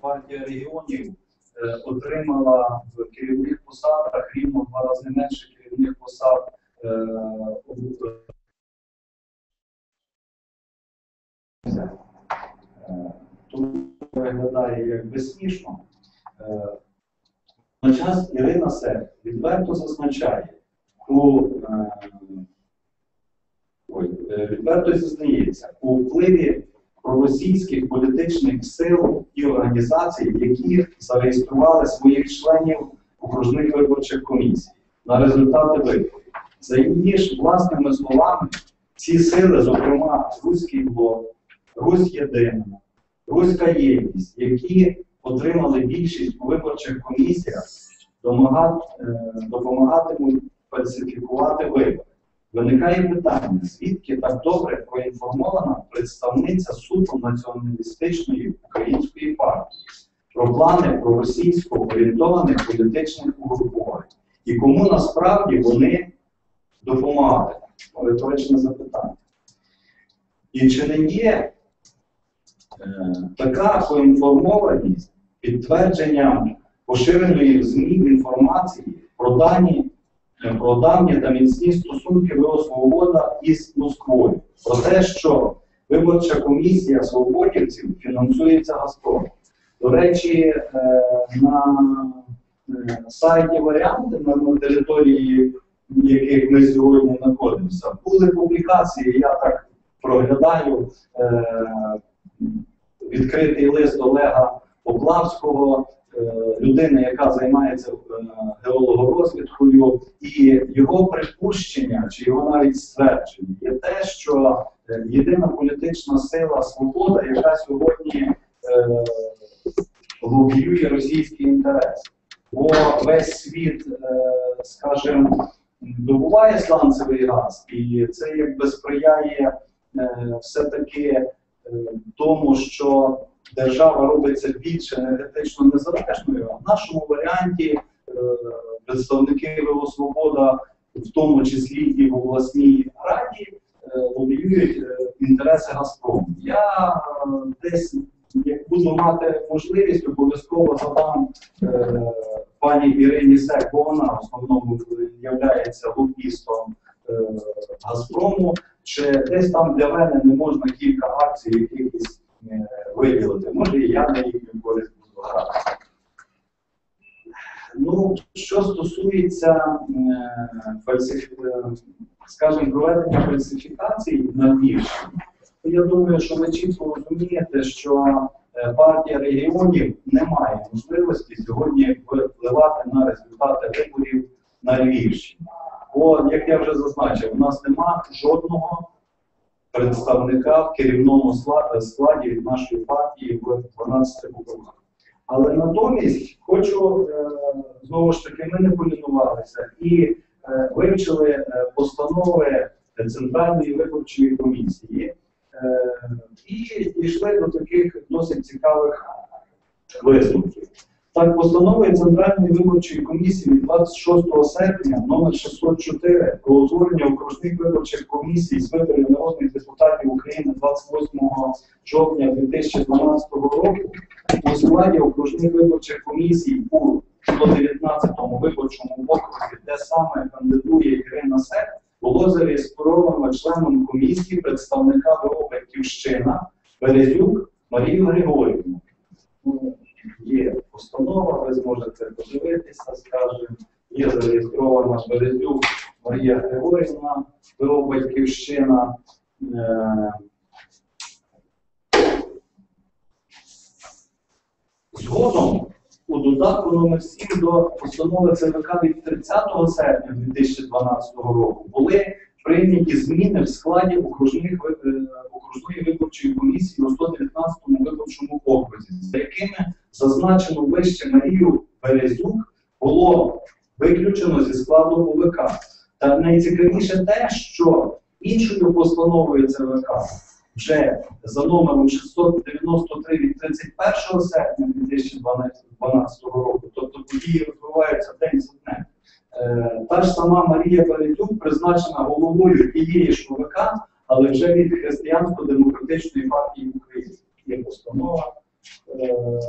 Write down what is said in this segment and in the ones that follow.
партія регіонів е, отримала в керівних посадах рівно два рази менше керівних посад. е, Е, Тому виглядає якби смішно. Е, Водночас Ірина Сек відверто зазначає, у, ой, відверто зізнається у впливі проросійських політичних сил і організацій, які зареєстрували своїх членів окружних виборчих комісій на результати виборів. За її ж власними словами, ці сили, зокрема Руський блок, Русь Єдина, Руська єдність, які отримали більшість у виборчих комісіях, е, допомагатимуть фальсифікувати вибори. Виникає питання, звідки так добре проінформована представниця суду націоналістичної української партії про плани про російсько орієнтованих політичних угрупувань і кому насправді вони допомагали? Риторичне запитання. І чи не є е, така поінформованість підтвердженням поширеної в ЗМІ інформації про дані про давні та міцні стосунки ВО Свобода із Москвою, про те, що виборча комісія свободівців фінансується Газпромом. До речі, е, на е, сайті варіанти на, території, в яких ми сьогодні знаходимося, були публікації, я так проглядаю е, відкритий лист Олега Поплавського, е, людини, яка займається е, геологорозвідкою, і його припущення, чи його навіть ствердження, є те, що е, єдина політична сила свобода, яка сьогодні е, лобіює російський інтерес. Бо весь світ, е, скажімо, добуває сланцевий газ, і це якби сприяє е, все-таки е, тому, що держава робиться більш енергетично незалежною. А в нашому варіанті е, представники ВО Свобода, в тому числі і в обласній раді, е, лобіюють е, інтереси Газпрому. Я десь як буду мати можливість, обов'язково задам пані Ірині Сек, бо вона в основному є лобістом Газпрому, чи десь там для мене не можна кілька акцій якихось виділити. Може, і я на їхню користь буду грати. Ну, що стосується е, е, скажімо, проведення фальсифікацій на Львівщині, то я думаю, що ви чітко розумієте, що е, партія регіонів не має можливості сьогодні впливати на результати виборів на Львівщині. Бо, як я вже зазначив, у нас немає жодного представника в керівному складі від нашої партії в 12 округах. Але натомість хочу е, знову ж таки, ми не полінувалися і е, вивчили е, постанови Центральної виборчої комісії е, і дійшли до таких досить цікавих висновків. Так, постановою Центральної виборчої комісії 26 серпня номер 604 про утворення окружних виборчих комісій з виборів народних депутатів України 28 жовтня 2012 року у складі окружних виборчих комісій у 119-му виборчому окрузі, де саме кандидує Ірина Сек, було зареєстровано членом комісії представника ВО Батьківщина Березюк Марію Григорівну. Є постанова, ви зможете подивитися, скажімо, є зареєстрована Березюк Марія Григорівна, ВО Батьківщина. Е, Згодом у додатку номер 7 до постанови ЦВК від 30 серпня 2012 року були прийняті зміни в складі окружних, е, окружної виборчої комісії у 119-му виборчому окрузі, за якими зазначено вище Марію Березюк було виключено зі складу ОВК. Та найцікавіше те, що іншою постановою ЦВК вже за номером 693 від 31 серпня 2012 року, тобто події розвиваються день за днем. Е, Та ж сама Марія Березюк призначена головою тієї ж ОВК, але вже від Християнсько-демократичної партії України. Є постанова. Е,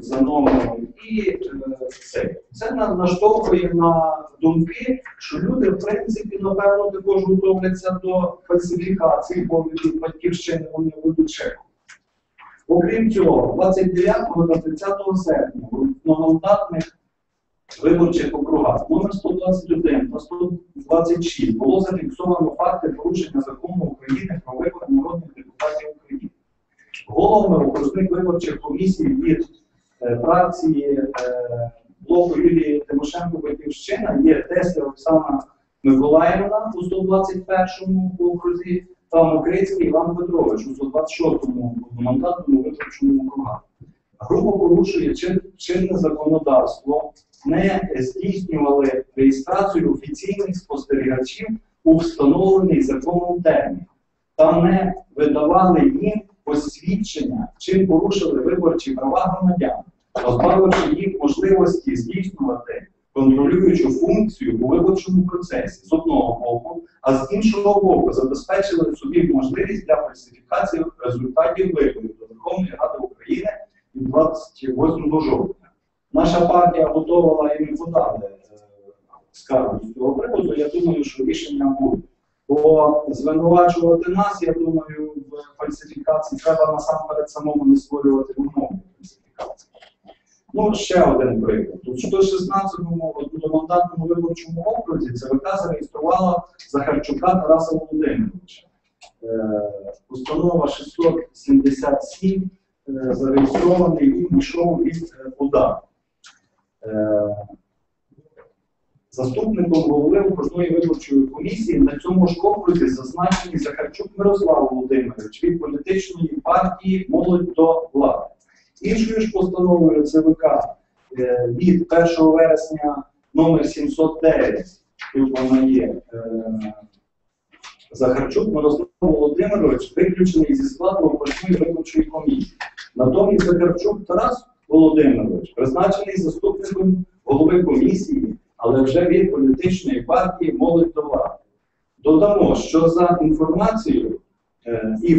за номером. І е, це, це наштовхує на думки, що люди, в принципі, напевно, також готовляться до фальсифікації, бо від батьківщини вони ведуть чеку. Окрім цього, 29 та 30 серпня в одномандатних виборчих округах номер 121 та 126 було зафіксовано факти порушення закону України про вибори народних депутатів України. Головами окружних виборчих комісій від е, фракції е, блоку Юлії Тимошенко Батьківщина є Тесля Оксана Миколаївна у 121-му окрузі та Мокрицький Іван Петрович у 126-му мандатному виборчому округах. Група порушує чин- чинне законодавство, не здійснювали реєстрацію офіційних спостерігачів у встановлений законом термін та не видавали їм посвідчення, чим порушили виборчі права громадян, позбавивши їх можливості здійснювати контролюючу функцію у виборчому процесі з одного боку, а з іншого боку забезпечили собі можливість для фальсифікації результатів виборів до Верховної Ради України від 28 жовтня. Наша партія готувала і ми подали скаргу з цього приводу. Я думаю, що рішення буде. Бо звинувачувати нас, я думаю, в фальсифікації треба насамперед самому не створювати умови фальсифікації. Ну, ще один приклад. У 116-му одномандатному виборчому окрузі ЦВК зареєструвала Захарчука Тараса Володимировича. Е, Установа 677 е, зареєстрований, він від е, УДА. Е, Заступником голови окружної виборчої комісії на цьому ж окрузі зазначений Захарчук Мирослав Володимирович від політичної партії Молодь до влади. Іншою ж постановою ЦВК е, від 1 вересня номер 709, тут вона є, е, Захарчук Мирослав Володимирович виключений зі складу окружної виборчої комісії. Натомість Захарчук Тарас Володимирович призначений заступником голови комісії, але вже від політичної партії молодь до влади. Додамо, що за інформацією е, і,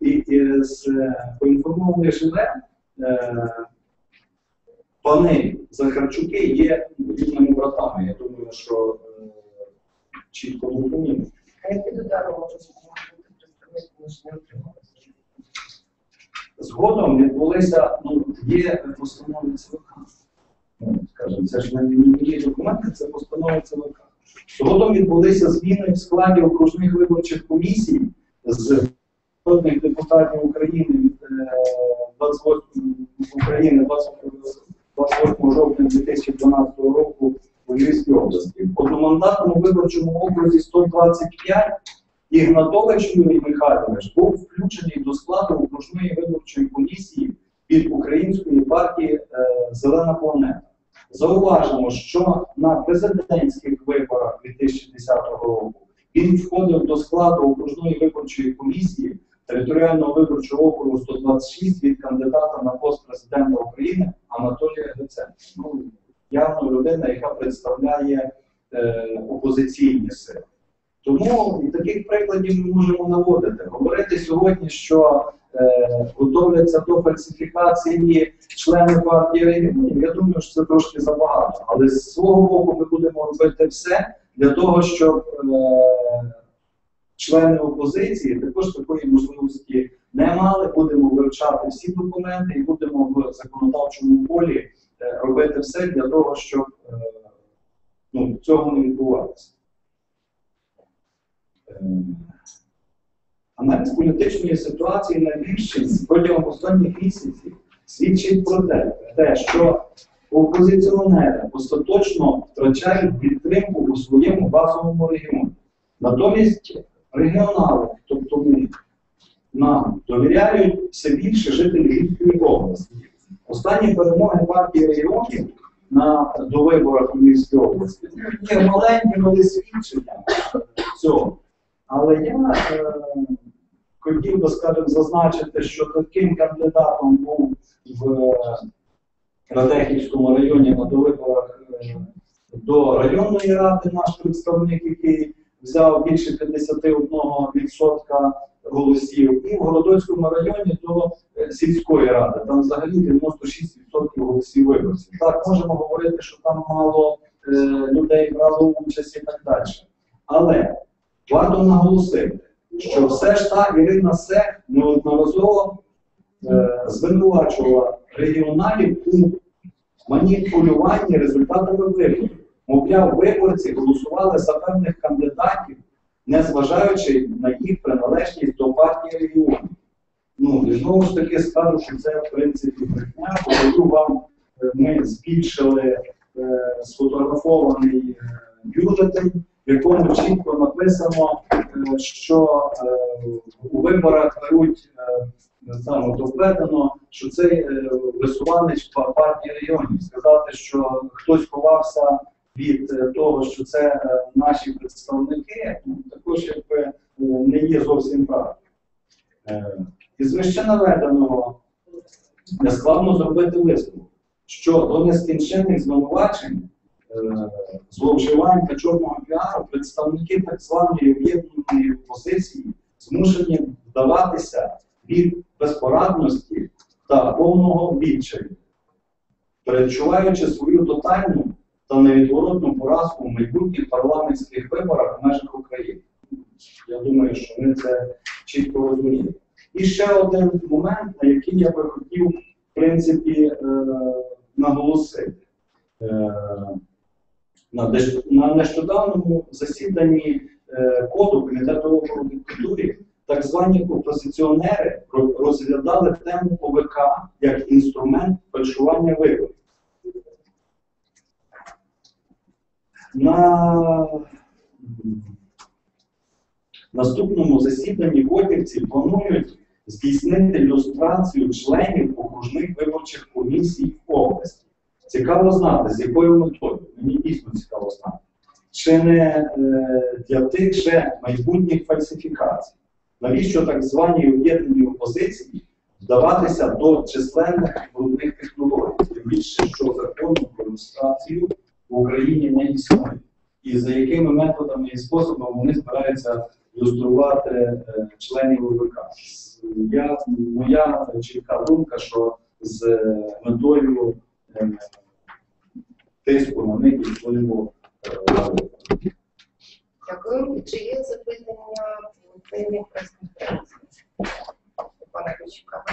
і, і з е, поінформованих живе, е, пани Захарчуки є рідними братами. Я думаю, що е, чітко зрозуміло. А які додаток можуть бути представники, ми ж не отримали? Згодом відбулися, ну, є постанови ЦВК. Ну, скажімо, це ж не є документи, це постанови ЦВК. Згодом відбулися зміни в складі окружних виборчих комісій з народних депутатів України від е, 28 України 20 28 жовтня 2012 року у Львівській області. В одномандатному виборчому окрузі 125 Ігнатович Юрій Михайлович був включений до складу окружної виборчої комісії від Української партії е, Зелена планета. Зауважимо, що на президентських виборах 2010 року він входив до складу окружної виборчої комісії територіального виборчого округу 126 від кандидата на пост президента України Анатолія Гриценка. Ну, явно людина, яка представляє е, опозиційні сили. Тому і таких прикладів ми можемо наводити. Говорити сьогодні, що е, готовляться до фальсифікації члени партії регіонів, я думаю, що це трошки забагато. Але з свого боку ми будемо робити все для того, щоб е, члени опозиції також такої можливості не мали. Будемо вивчати всі документи і будемо в законодавчому полі е, робити все для того, щоб е, ну, цього не відбувалося. Е, Аналіз політичної ситуації на Львівщині протягом останніх місяців свідчить про те, що опозиціонери остаточно втрачають підтримку у своєму базовому регіоні. Натомість регіонали, тобто ми, нам довіряють все більше жителі Львівської області. Останні перемоги партії регіонів на довиборах у Львівській області є маленьким, але свідченням цього. Але я е, хотів би, скажімо, зазначити, що таким кандидатом був в Радехівському районі на довиборах е, до районної ради наш представник, який взяв більше 51% голосів, і в Городоцькому районі до е, сільської ради. Там взагалі 96% голосів виборців. Так, можемо говорити, що там мало е, людей брало участь і так далі. Але варто наголосити, що все ж та Ірина Сек неодноразово е, звинувачувала регіоналів у маніпулюванні результатами виборів. Мовляв, виборці голосували за певних кандидатів, незважаючи на їх приналежність до партії регіонів. Ну, і знову ж таки скажу, що це в принципі брехня. Покажу вам, е, ми збільшили е, сфотографований е, бюлетень, в якому чітко написано, е, що е, у виборах беруть е, там от що це е, висуванець па- партії регіонів. Сказати, що хтось ховався від того, що це наші представники, ну, також якби не є зовсім правильно. Із вище наведеного складно зробити висновок, що до нескінченних звинувачень, зловживань та чорного піару представники так званої об'єднаної опозиції змушені вдаватися від безпорадності та повного відчаю, перечуваючи свою тотальну та невідворотну поразку в майбутніх парламентських виборах в межах України. Я думаю, що ми це чітко розуміємо. І ще один момент, на який я би хотів, в принципі, е, наголосити. Е, на, нещодавному засіданні е, коду комітету культурі так звані опозиціонери розглядали тему ОВК як інструмент фальшування виборів. На наступному засіданні котівці планують здійснити люстрацію членів окружних виборчих комісій в області. Цікаво знати, з якою метою. Мені дійсно цікаво знати. Чи не е, для тих же майбутніх фальсифікацій? Навіщо так званій об'єднаній опозиції вдаватися до численних брудних технологій? Тим більше, що закону про люстрацію в Україні не існує. І за якими методами і способами вони збираються люструвати е, членів ОВК? Я, моя чітка думка, що з е, метою тиску на них і впливу е. Дякую. Чи є запитання по темі прес-конференції? Пане Ключука.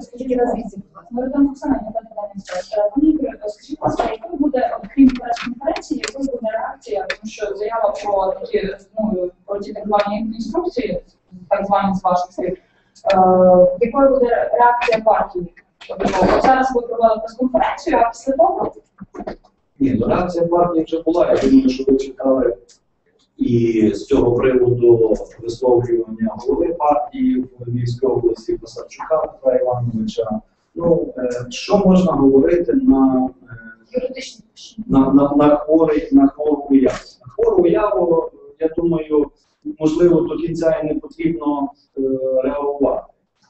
Скажіть, назвіться, будь ласка. Мирослава Оксана, я питання ставлю. Пані Ігорю, скажіть, будь ласка, якою буде, окрім прес-конференції, якою буде реакція, тому що заява про такі, ну, про ті так звані інструкції, так звані з ваших слів, е, якою буде реакція партії? Зараз ви провели прес-конференцію, а після того Ні, ну реакція партії вже була. Я думаю, що ви читали і з цього приводу висловлювання голови партії в Львівській області Пасарчука Петра Івановича. Ну, е, що можна говорити на, е, на, на, на, хворий, на хвору уяву? На хвору уяву, я думаю, можливо, до кінця і не потрібно е, реагувати.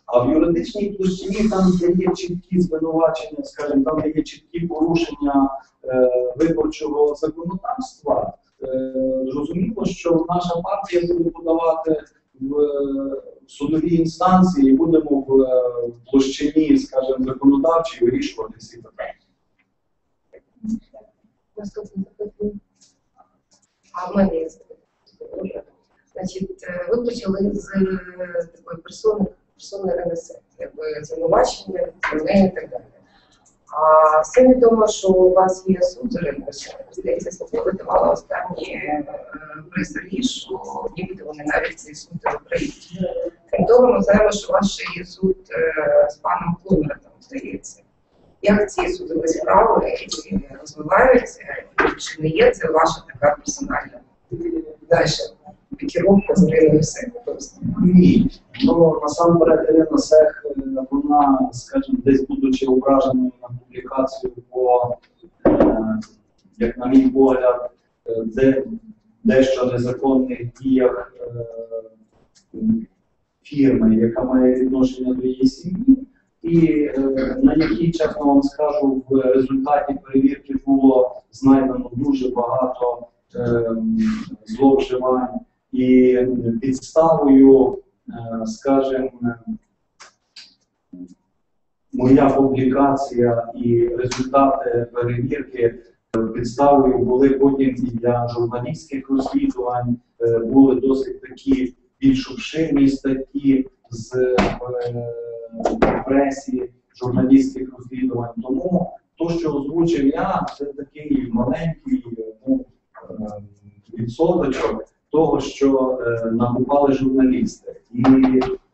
А в юридичній площині, там, де є чіткі звинувачення, скажімо, там, де є чіткі порушення е, виборчого законодавства, е, зрозуміло, що наша партія буде подавати в е, судові інстанції і будемо в е, площині, скажімо, законодавчій вирішувати всі питання. А в мене є. Значить, е, ви почали з такої персони, персони РНС, якби звинувачення, відповідання і так далі. А всім відомо, що у вас є суд РНС. Здається, що ви давали останні е, що нібито вони навіть цей суд в Україні. Крім того, ми знаємо, що у вас ще є суд е, з паном Клумером, здається. Як ці судові справи розвиваються, чи не є це ваша така персональна далі пікіровка з Іриною Секом? Ні. Ну насамперед Ірина Сех, е, вона, скажімо, десь будучи ображеною на публікацію по, е, як на мій погляд, е, де, дещо незаконних діях фірми, яка має відношення до її сім'ї, і е, на якій, чесно вам скажу, в результаті перевірки було знайдено дуже багато е, зловживань. І підставою е, скажімо, моя публікація і результати перевірки е, підставою були потім і для журналістських розслідувань, е, були досить такі більш обширні статті з е, пресі журналістських розслідувань. Тому то, що озвучив я, це такий маленький ну, е, відсоточок того, що е, накупали журналісти. І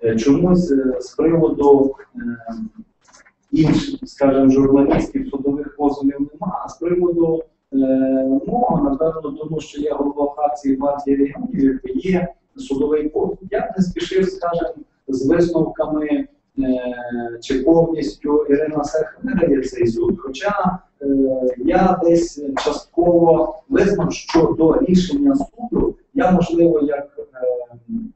е, чомусь е, з приводу е, інших, скажімо, журналістів судових позовів немає, а з приводу е, мого, напевно, тому що я голова фракції партії регіонів, є судовий позов. Я не спішив, скажімо, з висновками е, чи повністю Ірина Серх видає цей суд. Хоча е, я десь частково визнав, що до рішення суду я, можливо, як е,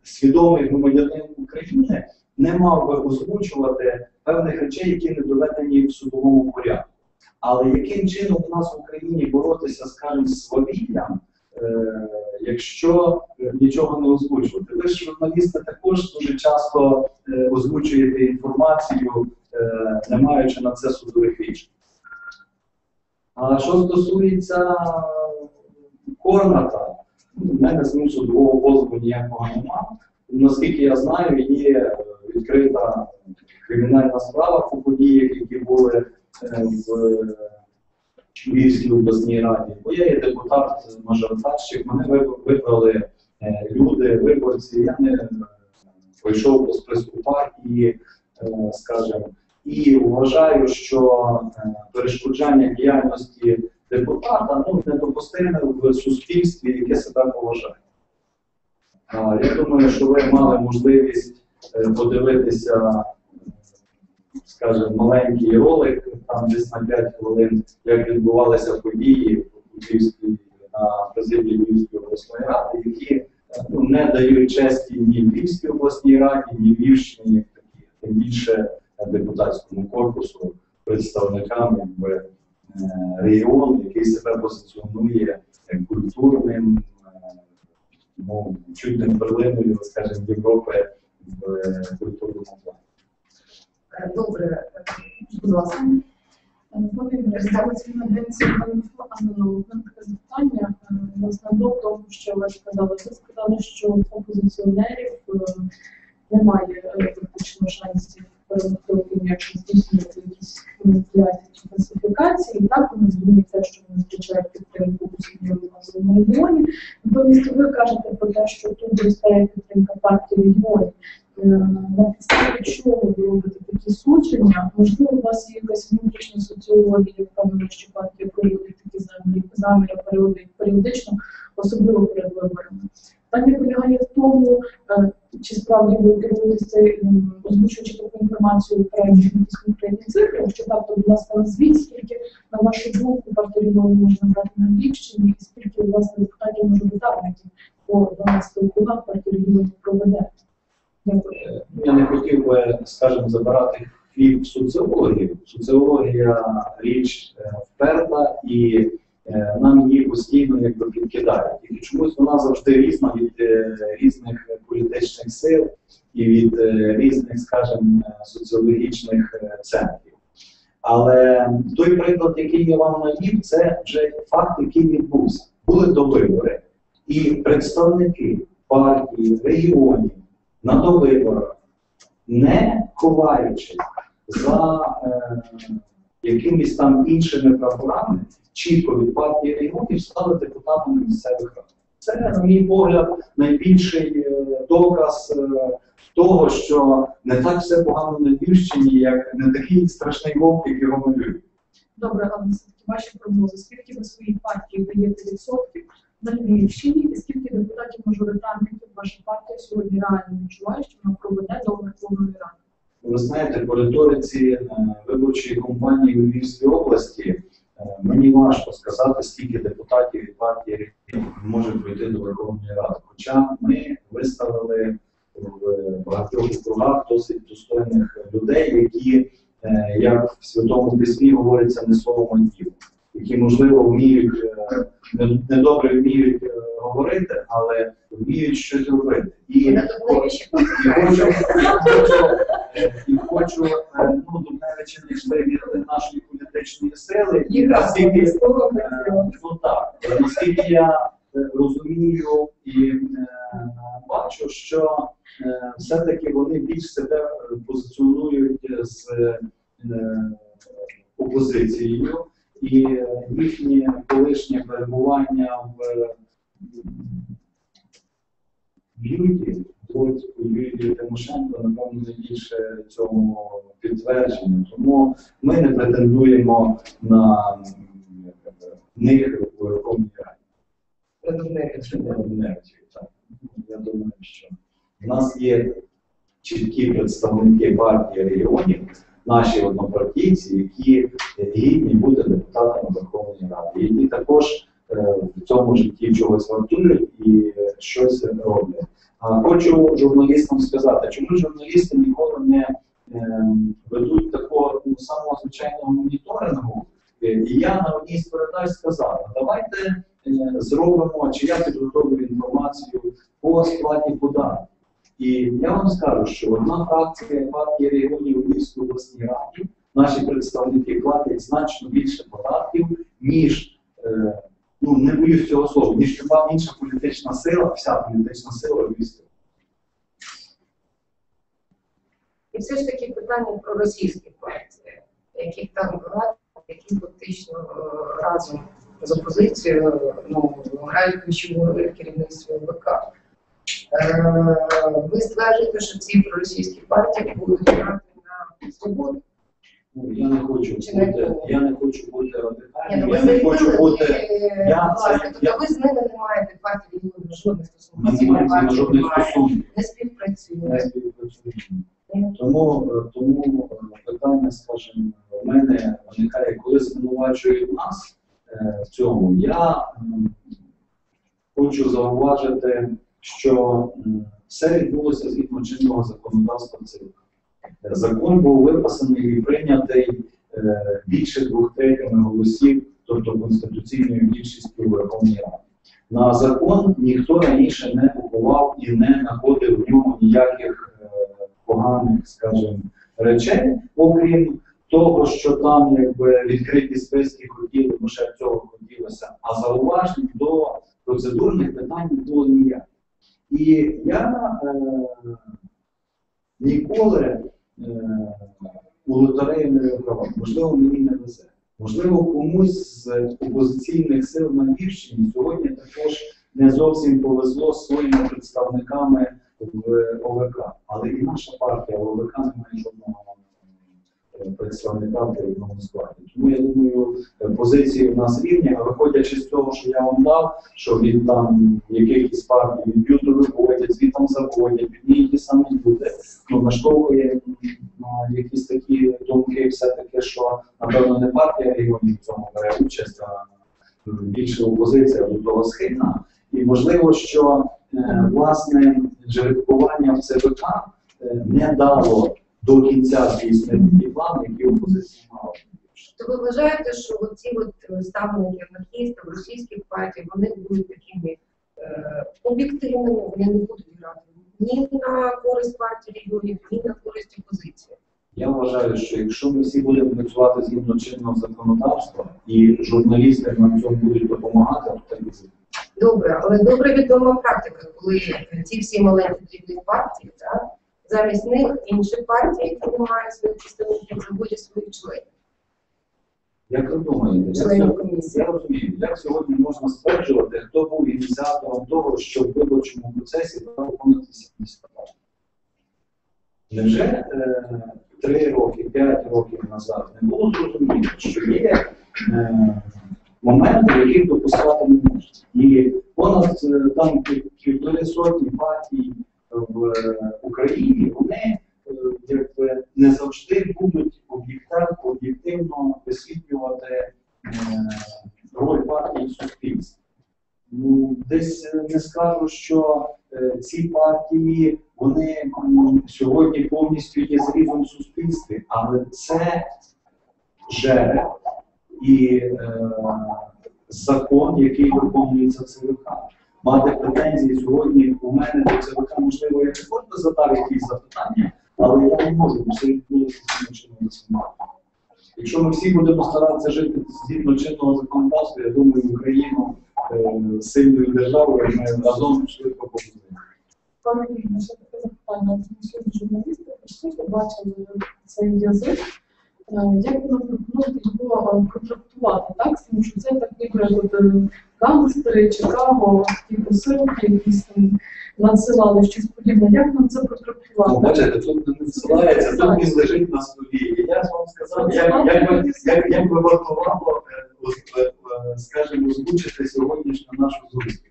свідомий громадянин України не мав би озвучувати певних речей, які не доведені в судовому порядку. Але яким чином у нас в Україні боротися, скажімо, з свавіллям, е, якщо е, нічого не озвучувати? Ви ж журналісти також дуже часто е, озвучуєте інформацію, е, не маючи на це судових рішень. А що стосується Корната, в мене з судового позову ніякого немає. Наскільки я знаю, є відкрита кримінальна справа по подіях, які були е, в Львівській обласній раді. Бо я є депутат мажоритарщик, мене вибрали е, люди, виборці. Я не е, пройшов списку партії, е, скажімо, і вважаю, що е, перешкоджання діяльності депутата ну, недопустиме в суспільстві, яке себе поважає. А, Я думаю, що ви мали можливість е, подивитися, скажімо, маленький ролик, там десь на 5 хвилин, як відбувалися події у Львівській, на президії Львівської обласної ради, які ну, не дають честі ні Львівській обласній раді, ні Львівщині, тим більше е, депутатському корпусу, представникам якби, е, регіону, який себе позиціонує культурним, е, ну, чуть не перлиною, скажімо, Європи в е, культурному плані. Добре, будь ласка. Станційна агенція «Інфо», Анна таке запитання. Власне, до того, що ви сказали, ви сказали, що опозиціонерів немає практично шансів перемогти як здійснювати якісь чи фальсифікації. Так, вони зрозуміють те, що вони зустрічають підтримку у своєму регіоні. Натомість ви кажете про те, що тут зростає підтримка партії регіонів. Е, На підставі чого ви робите такі судження? Можливо, у вас є якась внутрішня соціологія, впевнена, що партія проводить такі заміри, заміри періодично, особливо перед виборами. Питання полягає в тому, е, чи справді ви керуєтеся, озвучуючи таку інформацію окремі якісь конкретні цифри. Якщо так, то, будь ласка, назвіть, скільки, на вашу думку, партія регіону може набрати на Львівщині, і скільки, власне, депутатів мажоритарників по 12 округах партія проведе. Е, Я не хотів би, скажімо, забирати хліб соціологів. Соціологія річ е, вперта і нам її постійно якби підкидають. І чомусь вона завжди різна від е, різних політичних сил і від е, різних, скажімо, е, соціологічних е, центрів. Але той приклад, який я вам навів, це вже факт, який відбувся. Були до вибори, і представники партії, регіонів на довиборах, не ховаючись за е, якимись там іншими прапорами, чітко від партії регіонів стали депутатами місцевих рад. Це, на мій погляд, найбільший е, доказ е, того, що не так все погано на Львівщині, як не такий страшний вовк, як його малюють. Добре, але все-таки ваші прогнози, скільки ви своїй партії даєте відсотків на Львівщині, і скільки депутатів мажоритарників ваша партія сьогодні реально відчуває, що вона проведе до Верховної Ради? Ви знаєте, по риториці е, виборчої кампанії у Львівській області е, мені важко сказати, скільки депутатів від партії може пройти до Верховної Ради. Хоча ми виставили в багатьох округах досить достойних людей, які, е, як в Святому Письмі говориться, не словом ділом, які, можливо, вміють е, недобре вміють е, говорити, але вміють щось робити. І і хочу, і хочу, е, і хочу е, ну, Дубневичі не йшли від нашої політичної сили. І наскільки, е, ну так, наскільки я е, розумію і бачу, що все-таки вони більш себе позиціонують з опозицією, і їхнє колишнє перебування в е, в Юді, у Юлії Тимошенко, напевно, найбільше цьому підтвердження. Тому ми не претендуємо на них в Верховній Раді. Кабінеті, так. Я думаю, що в нас є чіткі представники партії регіонів, наші однопартійці, які гідні бути депутатами Верховної Ради, які також е, в цьому житті чогось вартують і щось роблять. Хочу журналістам сказати, чому журналісти ніколи не е, ведуть такого ну, самого звичайного моніторингу. Е, І я на одній з передач сказав, давайте е, зробимо, чи я підготовлю інформацію по сплаті податків. І я вам скажу, що одна фракція партії регіонів у Львівській обласній раді, наші представники платять значно більше податків, ніж, е, ну не боюсь цього слова, ніж люба інша політична сила, вся політична сила у І все ж таки питання про російські партії, яких там багато, які фактично е, разом з опозицією ну, грають ключову роль керівництві ОВК. Е, Ви стверджуєте, що ці проросійські партії будуть грати на свободу? Ну, я не хочу бути, я не хочу бути ну радикальним, я не хочу бути. е, я це- тобто я- ви з ними не маєте партії регіону жодних стосунків. Ми не маємо жодних стосунків. Не не співпрацює. співпрацюємо. Тому, е, тому е, питання, скажімо, в мене виникає, коли звинувачують нас е, в цьому, я хочу зауважити, що все відбулося згідно чинного законодавства ЦИК. Закон був виписаний і прийнятий е, більше двох третями голосів, тобто конституційною більшістю у Верховній Раді. На закон ніхто раніше не купував і не знаходив в ньому ніяких е, поганих, скажімо, речей, окрім того, що там якби відкриті списки хотіли, бо ще цього хотілося, а зауважень до процедурних питань не було ніяких. І я е, ніколи у лотереї громади. Можливо, мені не везе. Можливо, комусь з опозиційних сил на Львівщині сьогодні також не зовсім повезло своїми представниками в ОВК. Але і наша партія в ОВК не має жодного представника в керівному складі. Тому я думаю, позиції в нас рівні, а виходячи з того, що я вам дав, що від там якихось партій від б'юту виходять, звітом заводять, від неї ті самі люди, ну наштовхує на якісь такі думки, все-таки, що напевно не партія регіонів в цьому бере участь, а більше опозиція до того схильна. І можливо, що е, власне жеребкування в ЦВК е, не дало до кінця здійснити ті плани, які опозиція мала. То ви вважаєте, що ці от е, ставленики анархістів, російських партій, вони будуть такими е, об'єктивними, вони не будуть грати ні на користь партії регіонів, ні на користь опозиції. Я вважаю, що якщо ми всі будемо працювати згідно чинного законодавства і журналісти нам цьому будуть допомагати, то так і буде. Добре, але добре відома практика, коли ці всі маленькі дрібні партії, так, замість них інші партії, які не мають своїх представників, заводять своїх членів. Як ви думаєте, як комісії. я розумію, як сьогодні можна стверджувати, хто був ініціатором того, що в виборчому процесі треба виконати 70 партій? Невже е, три роки, п'ять років назад не було зрозуміло, що є е, моменти, яких допускати не можна? І понад е, там пів- півтори сотні партій в Україні, вони е, якби не завжди будуть об'єктив- об'єктивно висвітлювати е, роль партії в суспільстві. Ну, десь е, не скажу, що ці партії вони сьогодні повністю є зрізом в суспільстві, але це жереб і е, закон, який виконується ЦВК. Мати претензії сьогодні у мене до ЦВК, можливо, я не можу задати якісь запитання, але я не можу, це відбулося згідно. Якщо ми всі будемо старатися жити згідно чинного законодавства, я думаю, Україну е, сильною державою ми разом швидко побудуємо. Пане Ігорю, ще таке запитання. Сьогодні журналісти прийшли, побачили цей язик. Е, Як нам пропонуєте його е, контрактувати, так? Тому що це так ніби е, гангстери, Чикаго, такі посилки, якісь там надсилали щось подібне. Як нам це Ну, бачите, тут не надсилається, тут не лежить на столі. Я ж вам сказав, як, як, як, як би вартувало, е, от, е, е, скажімо, озвучити сьогоднішню нашу зустріч.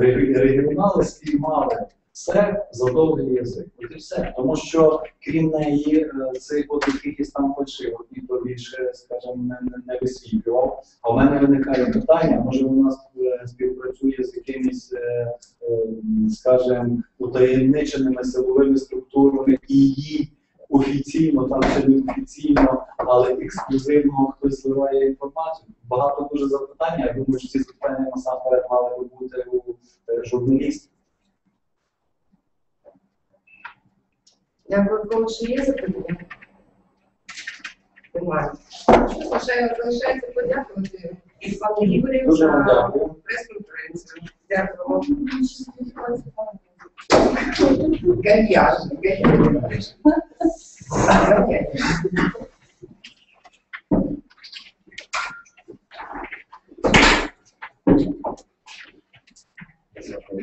Ре- Регіонали спіймали все за довгий язик. От і все. Тому що крім неї, е, цей от якихось там фальшивок, ніхто більше, скажімо, не, не, не висвітлював. А в мене виникає питання, може вона е, співпрацює з якимись, е, е, скажімо, утаємниченими силовими структурами і її офіційно, там чи не офіційно, але ексклюзивно хтось зливає інформацію. Багато дуже запитань. Я думаю, що ці запитання насамперед мали би бути у журналістів. Дякую, кому ще є запитання? Немає. Лише залишається подякувати пану Ігорю за прес-конференцію. Конечно, конечно.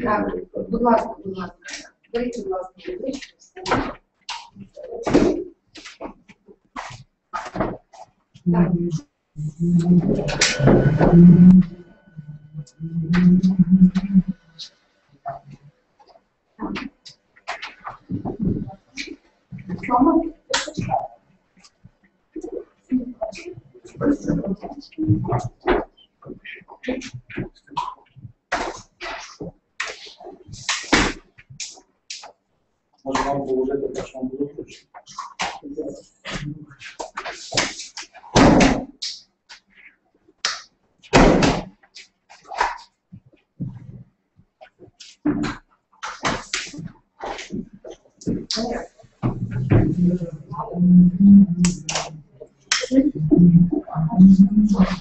Так, будь ласка, будь ласка. Беріть, будь ласка, табличку. Так. Може вам положити те, що вам було зручно. У нас